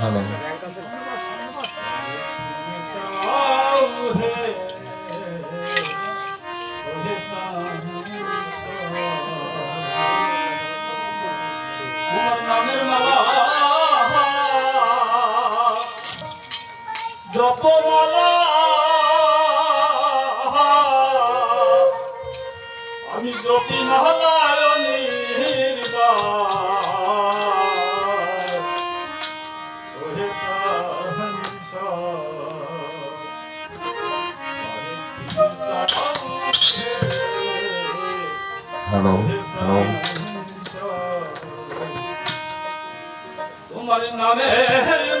ভালো। জপমালা আমি জপি মালা Hello, hello. Umar name hai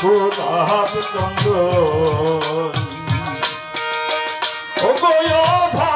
খোলার চন্দ্র ও গো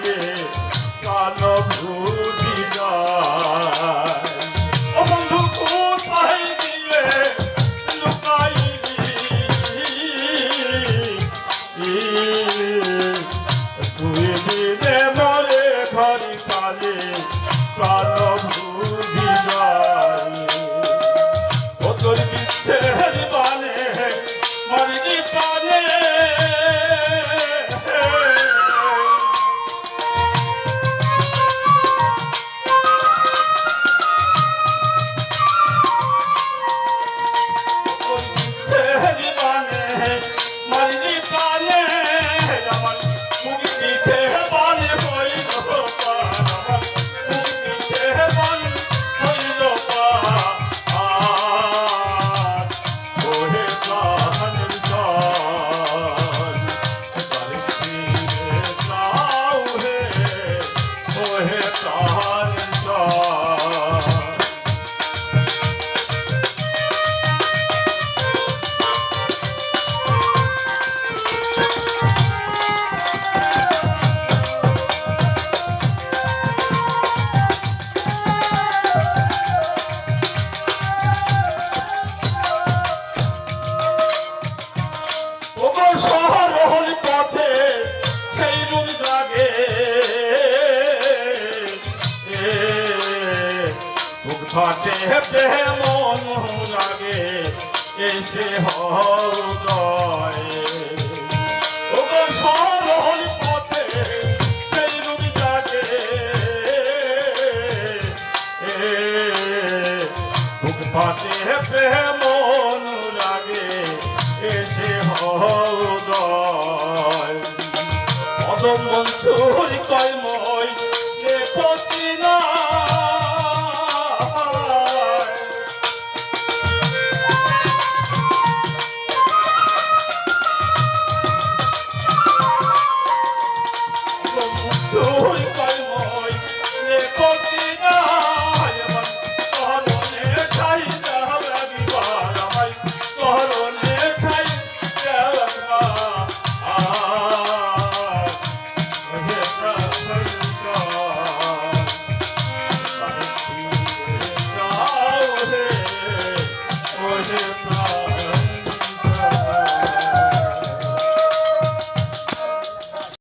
Yeah. মোহন পথে সেই রূপ জাগে। ঘটে হেপে মন লাগে এসে হয় পথে সেই রূপ জাগে। ঘটে হেপে মন পরম বন্ধুর কয়ময় পতি না। Oh,